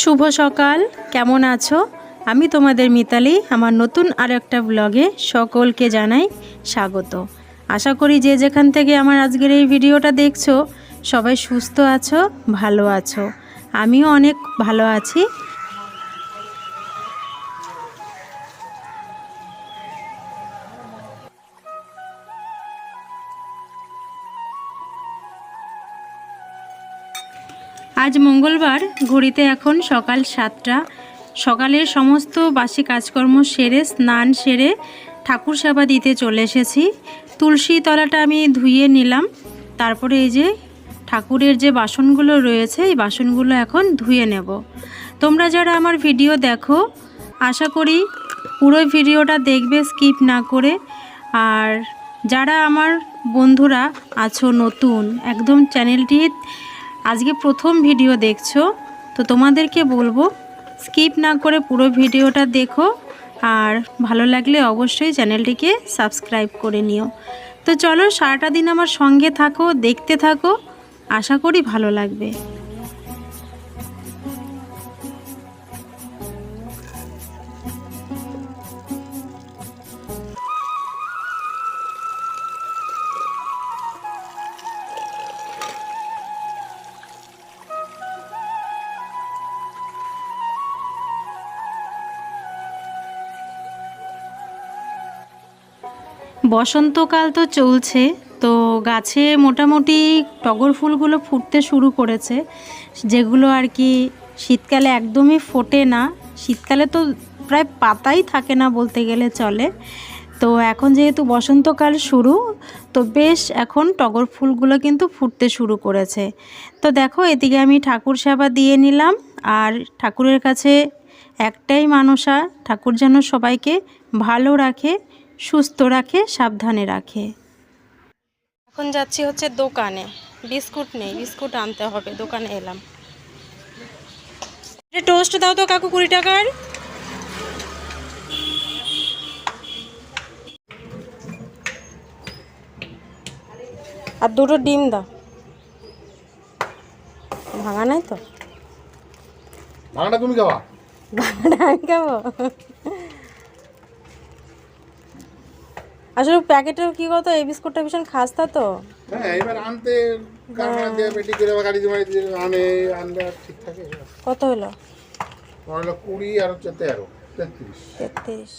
শুভ সকাল, কেমন আছো? আমি তোমাদের মিতালি, আমার নতুন আর একটা ব্লগে সকলকে জানাই স্বাগত। আশা করি যে যেখান থেকে আমার আজকের এই ভিডিওটা দেখছ, সবাই সুস্থ আছো, ভালো আছো। আমিও অনেক ভালো আছি। আজ মঙ্গলবার, ঘড়িতে এখন সকাল সাতটা। সকালের সমস্ত বাসি কাজকর্ম সেরে, স্নান সেরে ঠাকুর সেবা দিতে চলে এসেছি। তুলসী তলাটা আমি ধুয়ে নিলাম। তারপরে এই যে ঠাকুরের যে বাসনগুলো রয়েছে, এই বাসনগুলো এখন ধুয়ে নেব। তোমরা যারা আমার ভিডিও দেখো, আশা করি পুরো ভিডিওটা দেখবে, স্কিপ না করে। আর যারা আমার বন্ধুরা আছো, নতুন, একদম চ্যানেলটি আজকে প্রথম ভিডিও দেখছ, তো তোমাদেরকে বলব স্কিপ না করে পুরো ভিডিওটা দেখো, আর ভালো লাগলে অবশ্যই চ্যানেলটিকে সাবস্ক্রাইব করে নিও। তো চলো সারাটা দিন আমার সঙ্গে থাকো, দেখতে থাকো, আশা করি ভালো লাগবে। বসন্তকাল তো চলছে, তো গাছে মোটামুটি টগর ফুলগুলো ফুটতে শুরু করেছে, যেগুলো আর কি শীতকালে একদমই ফোটে না। শীতকালে তো প্রায় পাতাই থাকে না বলতে গেলে চলে। তো এখন যেহেতু বসন্তকাল শুরু, তো বেশ এখন টগর ফুলগুলো কিন্তু ফুটতে শুরু করেছে। তো দেখো, এদিকে আমি ঠাকুর সেবা দিয়ে নিলাম, আর ঠাকুরের কাছে একটাই মানসা, ঠাকুর যেন সবাইকে ভালো রাখে। সুস্থ রাখে সাবধানে রাখে। এখন যাচ্ছি হচ্ছে দোকানে। বিস্কুট নেই বিস্কুট আনতে হবে। দোকানে এলাম। টোস্ট দাও তো কাকু কুড়ি টাকার। আর দুটো ডিম দাও। ভাঙা নাই তো? ভাঙাটা তুমি খাওয়া ভাঙাটা আমি খাব? আসলে প্যাকেটের কি কত এই বিস্কুটটা ভীষণ খাস্তা তো। হ্যাঁ এবার আনতে কারখানা দিয়ে পেটি করে বা গাড়ি দিয়ে দিয়ে আনে আনলে ঠিক থাকে। কত হলো? হলো কুড়ি আর হচ্ছে তেরো তেত্রিশ। তেত্রিশ।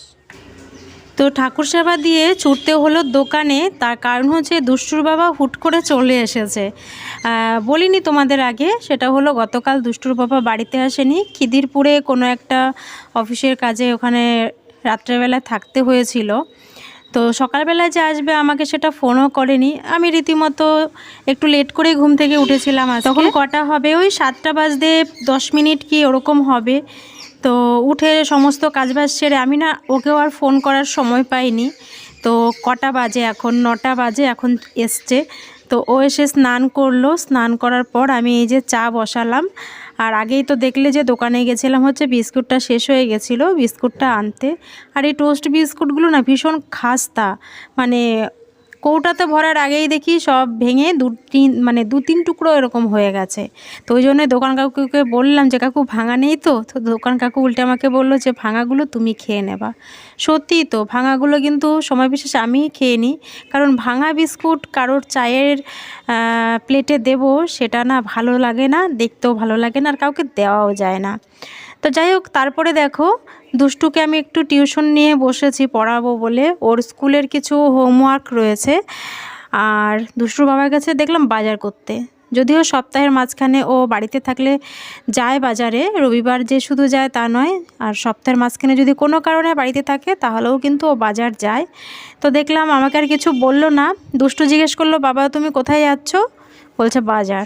তো ঠাকুর সেবা দিয়ে ছুটতে হলো দোকানে তার কারণ হচ্ছে দুষ্টুর বাবা হুট করে চলে এসেছে। বলিনি তোমাদের আগে সেটা হলো গতকাল দুষ্টুর বাবা বাড়িতে আসেনি। খিদিরপুরে কোনো একটা অফিসের কাজে ওখানে রাত্রেবেলা থাকতে হয়েছিল। তো সকালবেলায় যে আসবে আমাকে সেটা ফোনও করেনি। আমি রীতিমতো একটু লেট করে ঘুম থেকে উঠেছিলাম আজকে। তখন কটা হবে? ওই সাতটা বাজতে দশ মিনিট কি ওরকম হবে। তো উঠে সমস্ত কাজবাজ সেরে আমি না ওকেও আর ফোন করার সময় পাইনি। তো কটা বাজে এখন? নটা বাজে এখন এসছে। তো ও এসে স্নান করল। স্নান করার পর আমি এই যে চা বসালাম। আর আগেই তো দেখলে যে দোকানে গেছিলাম হচ্ছে বিস্কুটটা শেষ হয়ে গেছিল, বিস্কুটটা আনতে। আর এই টোস্ট বিস্কুটগুলো না ভীষণ খাস্তা। মানে কৌটাতে ভরার আগেই দেখি সব ভেঙে দু তিন মানে দু তিন টুকরো এরকম হয়ে গেছে। তো ওই জন্য দোকান কাকুকে বললাম যে, কাকু, ভাঙা নেই তো? তো দোকান কাকু উল্টে আমাকে বলল যে, ভাঙাগুলো তুমি খেয়ে নেবা। সত্যিই তো, ভাঙাগুলো কিন্তু সময় বিশেষ আমিই খেয়ে নিই। কারণ ভাঙা বিস্কুট কারোর চায়ের প্লেটে দেব, সেটা না ভালো লাগে না, দেখতেও ভালো লাগে না, আর কাউকে দেওয়াও যায় না। তো যাই হোক, তারপরে দেখো, দুষ্টুকে আমি একটু টিউশন নিয়ে বসেছি পড়াবো বলে। ওর স্কুলের কিছু হোমওয়ার্ক রয়েছে। আর দুষ্টুর বাবার কাছে দেখলাম বাজার করতে। যদিও সপ্তাহের মাঝখানে ও বাড়িতে থাকলে যায় বাজারে, রবিবার যে শুধু যায় তা নয়। আর সপ্তাহের মাঝখানে যদি কোনো কারণে বাড়িতে থাকে, তাহলেও কিন্তু ও বাজার যায়। তো দেখলাম আমাকে আর কিছু বলল না। দুষ্টু জিজ্ঞেস করল, বাবা, তুমি কোথায় যাচ্ছ? বলছে, বাজার।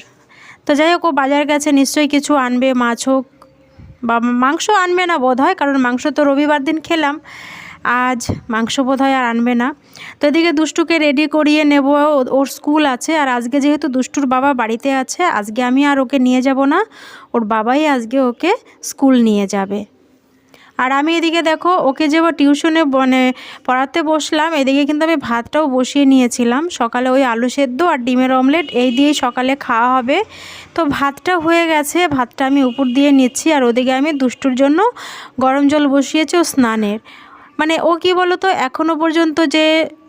তো যাই হোক, ও বাজার গেছে, নিশ্চয়ই কিছু আনবে, মাছ হোক বা মাংস আনবে না বোধ হয় কারণ মাংস তো রবিবার দিন খেলাম, আজ মাংস বোধ হয় আর আনবে না। তো এদিকে দুষ্টুকে রেডি করিয়ে নেব, ওর স্কুল আছে, আর আজকে যেহেতু দুষ্টুর বাবা বাড়িতে আছে, আজকে আমি আর ওকে নিয়ে যাব না, ওর বাবাই আজকে ওকে স্কুল নিয়ে যাবে। আর আমি এদিকে দেখো, ওকে যে টিউশনে মানে পড়াতে বসলাম, এদিকে কিন্তু আমি ভাতটাও বসিয়ে নিয়েছিলাম। সকালে ওই আলু সেদ্ধ আর ডিমের অমলেট এই দিয়েই সকালে খাওয়া হবে। তো ভাতটা হয়ে গেছে, ভাতটা আমি উপর দিয়ে নিচ্ছি আর ওদিকে আমি দুষ্টুর জন্য গরম জল বসিয়েছি ও স্নানের। মানে ও কি বলো তো এখনও পর্যন্ত যে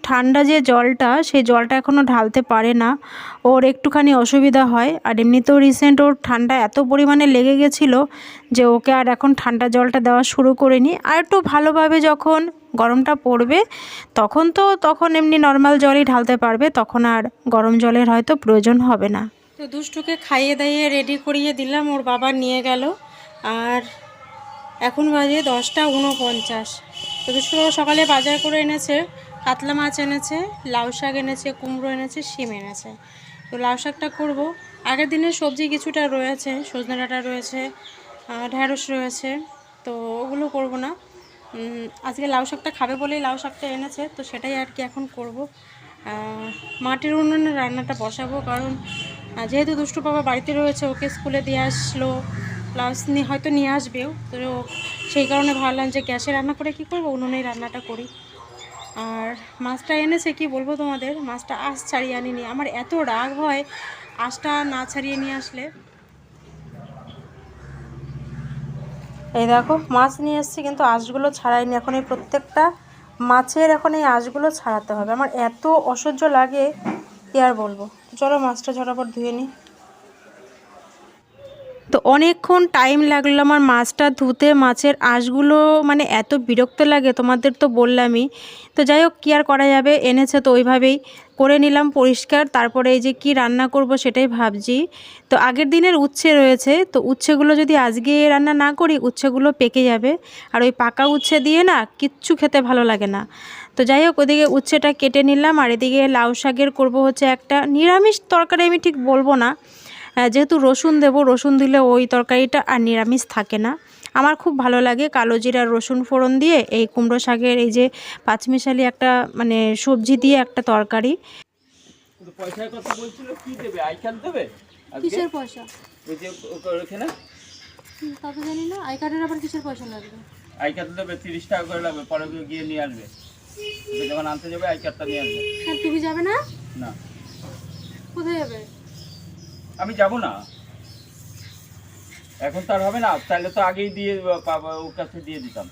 ঠান্ডা যে জলটা, সেই জলটা এখনও ঢালতে পারে না। ওর একটুখানি অসুবিধা হয়। আর এমনিতেও রিসেন্ট ওর ঠান্ডা এত পরিমাণে লেগে গেছিল যে ওকে আর এখন ঠান্ডা জলটা দেওয়া শুরু করিনি। আর একটু ভালোভাবে যখন গরমটা পড়বে, তখন তো, তখন এমনি নর্মাল জলই ঢালতে পারবে, তখন আর গরম জলের হয়তো প্রয়োজন হবে না। তো দুষ্টুকে খাইয়ে দাইয়ে রেডি করিয়ে দিলাম, ওর বাবা নিয়ে গেল। আর এখন বাজে দশটা উনপঞ্চাশ তো বাবা সকালে বাজার করে এনেছে, কাতলা মাছ এনেছে, লাউ শাক এনেছে, কুমড়ো এনেছে, শিম এনেছে। তো লাউ শাকটা করব। আগের দিনের সবজি কিছুটা রয়েছে, সজনে ডাঁটা রয়েছে ঢ্যাঁড়স রয়েছে, তো ওগুলো করব না। আজকে লাউ শাকটা খাবে বলেই লাউ শাকটা এনেছে, তো সেটাই আর কি এখন করব। মাটির উনুনে রান্নাটা বসাবো, কারণ যেহেতু দুষ্টু বাবা বাড়িতে রয়েছে, ওকে স্কুলে দিয়ে আসলো প্লাস হয়তো নিয়ে আসবেও। তো সেই কারণে ভাবলাম যে গ্যাসে রান্না করে কি করব? উনুনেই রান্নাটা করি। আর মাছটা এনেছে কি বলব তোমাদের? মাছটা আঁশ ছাড়িয়ে আনিনি। আমার এত রাগ হয় আঁশটা না ছাড়িয়ে নিয়ে আসলে। এই দেখো, মাছ নিয়ে এসেছি, কিন্তু আঁশগুলো ছাড়াইনি। এখন এই প্রত্যেকটা মাছের এখন এই আঁশগুলো ছাড়াতে হবে। আমার এত অসহ্য লাগে, কি আর বলব? চলো মাছটা ঝটাপট ধুয়ে নিই তো অনেকক্ষণ টাইম লাগল আমার মাছটা ধুতে, মাছের আঁশগুলো মানে এত বিরক্ত লাগে, তোমাদের তো বললামই। তো যাই হোক, কী আর করা যাবে? এনেছে তো ওইভাবেই করে নিলাম পরিষ্কার। তারপরে এই যে কি রান্না করব সেটাই ভাবছি। তো আগের দিনের উচ্ছে রয়েছে, তো উচ্ছেগুলো যদি আজকে রান্না না করি, উচ্ছেগুলো পেকে যাবে। আর ওই পাকা উচ্ছে দিয়ে না কিচ্ছু খেতে ভালো লাগে না। তো যাই হোক, ওদিকে উচ্ছেটা কেটে নিলাম। আর এদিকে লাউ শাকের করব হচ্ছে একটা নিরামিষ তরকারি আমি ঠিক বলব না। যেহেতু রসুন দেবো রসুন দিলে ওই তরকারিটা আর নিরামিষ থাকে না। আমার খুব ভালো লাগে কালো জিরা রসুন ফোড়ন দিয়ে এই কুমড়ো শাকের এই যে পাঁচমিশালি একটা মানে সবজি দিয়ে একটা তরকারি। পয়সার কথা বলছিল কি দেবে? আই দেবে? কিসের পয়সা? ওই যে ওখানে তা তো জানি না আই কার্ডের আবার কিসের পয়সা লাগবে? আই কার্ড দেবে তিরিশ টাকা করে লাগবে পরে গিয়ে গিয়ে নিয়ে আসবে। যখন আনতে যাবে আই কার্ডটা নিয়ে আসবে। তুমি যাবে না? না। কোথায় যাবে? আমি যাব না। এখন তো আর হবে না। তাহলে তো আগেই দিয়ে ওর কাছে দিয়ে দিতাম।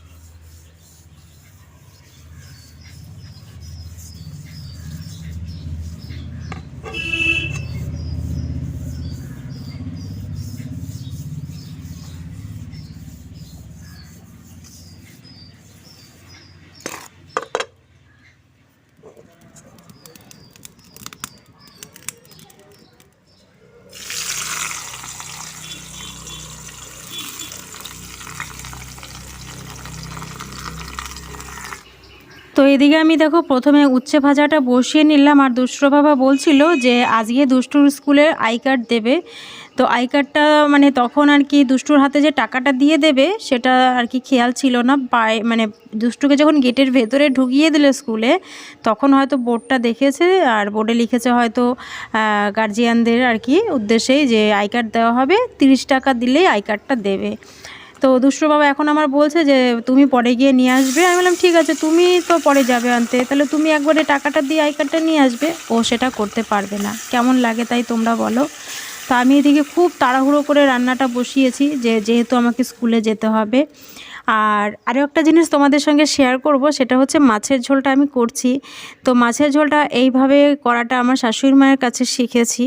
এদিকে আমি দেখো প্রথমে উচ্ছে ভাজাটা বসিয়ে নিলাম, আর দুষ্টু বাবা বলছিল যে আজকে দুষ্টুর স্কুলে আই কার্ড দেবে। তো আই কার্ডটা মানে তখন আর কি দুষ্টুর হাতে যে টাকাটা দিয়ে দেবে, সেটা আর কি খেয়াল ছিল না। পায়ে মানে দুষ্টুকে যখন গেটের ভেতরে ঢুকিয়ে দিলে স্কুলে, তখন হয়তো বোর্ডটা দেখেছে, আর বোর্ডে লিখেছে হয়তো গার্জিয়ানদের আর কি উদ্দেশ্যেই যে আই কার্ড দেওয়া হবে, তিরিশ টাকা দিলেই আই কার্ডটা দেবে। তো দুষ্টু বাবা এখন আমার বলছে যে, তুমি পরে গিয়ে নিয়ে আসবে। আমি বললাম, ঠিক আছে, তুমি তো পরে যাবে আনতে। তাহলে তুমি একবারে টাকাটা দিয়ে আই কার্ডটা নিয়ে আসবে। ও সেটা করতে পারবে না। কেমন লাগে তাই তোমরা বলো। তা আমি এদিকে খুব তাড়াহুড়ো করে রান্নাটা বসিয়েছি যে, যেহেতু আমাকে স্কুলে যেতে হবে। আর আরও একটা জিনিস তোমাদের সঙ্গে শেয়ার করব, সেটা হচ্ছে মাছের ঝোলটা আমি করছি। তো মাছের ঝোলটা এইভাবে করাটা আমার শাশুড়ি মায়ের কাছে শিখেছি।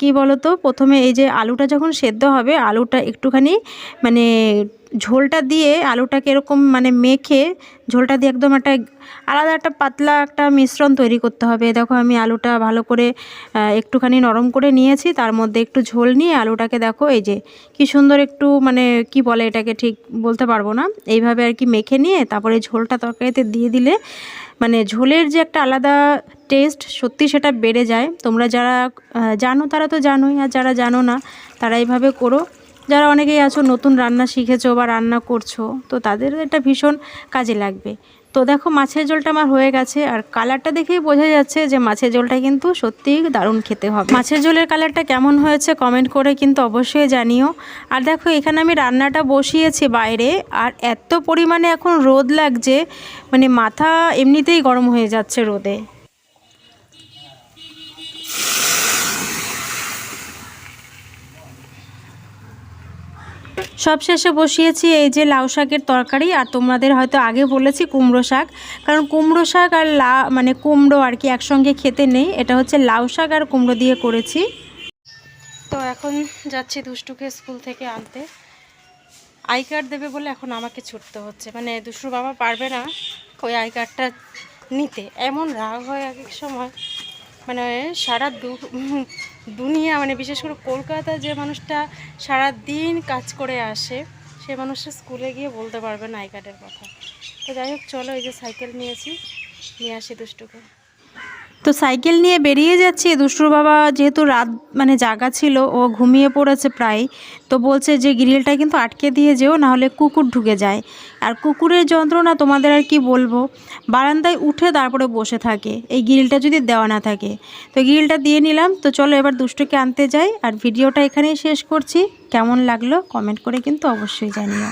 কি বলো তো প্রথমে এই যে আলুটা যখন সেদ্ধ হবে, আলুটা একটুখানি মানে ঝোলটা দিয়ে আলুটাকে এরকম মানে মেখে ঝোলটা দিয়ে একদম একটা আলাদা একটা পাতলা একটা মিশ্রণ তৈরি করতে হবে। দেখো আমি আলুটা ভালো করে একটুখানি নরম করে নিয়েছি, তার মধ্যে একটু ঝোল নিয়ে আলুটাকে দেখো এই যে কি সুন্দর একটু মানে কি বলে এটাকে ঠিক বলতে পারব না। এইভাবে আর কি মেখে নিয়ে তারপরে ঝোলটা তরকারিতে দিয়ে দিলে মানে ঝোলের যে একটা আলাদা টেস্ট সত্যি সেটা বেড়ে যায়। তোমরা যারা জানো তারা তো জানোই, আর যারা জানো না তারা এইভাবে করো। যারা অনেকেই আছো, নতুন রান্না শিখেছো বা রান্না করছ, তো তাদের এটা ভীষণ কাজে লাগবে। তো দেখো, মাছের ঝোলটা আমার হয়ে গেছে, আর কালারটা দেখেই বোঝা যাচ্ছে যে মাছের ঝোলটা কিন্তু সত্যিই দারুণ খেতে হবে। মাছের ঝোলের কালারটা কেমন হয়েছে কমেন্ট করে কিন্তু অবশ্যই জানিও। আর দেখো, এখানে আমি রান্নাটা বসিয়েছি বাইরে, আর এত পরিমাণে এখন রোদ লাগছে মানে মাথা এমনিতেই গরম হয়ে যাচ্ছে রোদে। সব শেষে বসিয়েছি এই যে লাউ শাকের তরকারি, আর তোমাদের হয়তো আগে বলেছি কুমড়ো শাক। কারণ কুমড়ো শাক আর লা মানে কুমড়ো আর কি একসঙ্গে খেতে নেই, এটা হচ্ছে লাউ শাক আর কুমড়ো দিয়ে করেছি। তো এখন যাচ্ছি দুষ্টুকে স্কুল থেকে আনতে। আই কার্ড দেবে বলে এখন আমাকে ছুটতে হচ্ছে। মানে দুষ্টুর বাবা পারবে না ওই আই কার্ডটা নিতে। এমন রাগ হয় এক এক সময়। মানে সারা দু- দুনিয়া মানে বিশেষ করে কলকাতা যে মানুষটা সারা দিন কাজ করে আসে, সে মানুষটা স্কুলে গিয়ে বলতে পারবে না আই কার্ডের কথা। তো যাই হোক, চলো এই যে সাইকেল নিয়েছি, নিয়ে আসি দুষ্টুকে। তো সাইকেল নিয়ে বেরিয়ে যাচ্ছি। দুষ্টুর বাবা যেহেতু রাত মানে জাগা ছিল, ও ঘুমিয়ে পড়েছে প্রায়। তো বলছে যে, গ্রিলটা কিন্তু আটকে দিয়ে যেও, নাহলে কুকুর ঢুকে যায়। আর কুকুরের যন্ত্রণা তোমাদের আর কি বলব? বারান্দায় উঠে তারপরে বসে থাকে। এই গ্রিলটা যদি দেওয়া না থাকে। তো গ্রিলটা দিয়ে নিলাম। তো চলো এবার দুষ্টুকে আনতে যাই। আর ভিডিওটা এখানেই শেষ করছি। কেমন লাগল কমেন্ট করে কিন্তু অবশ্যই জানিও।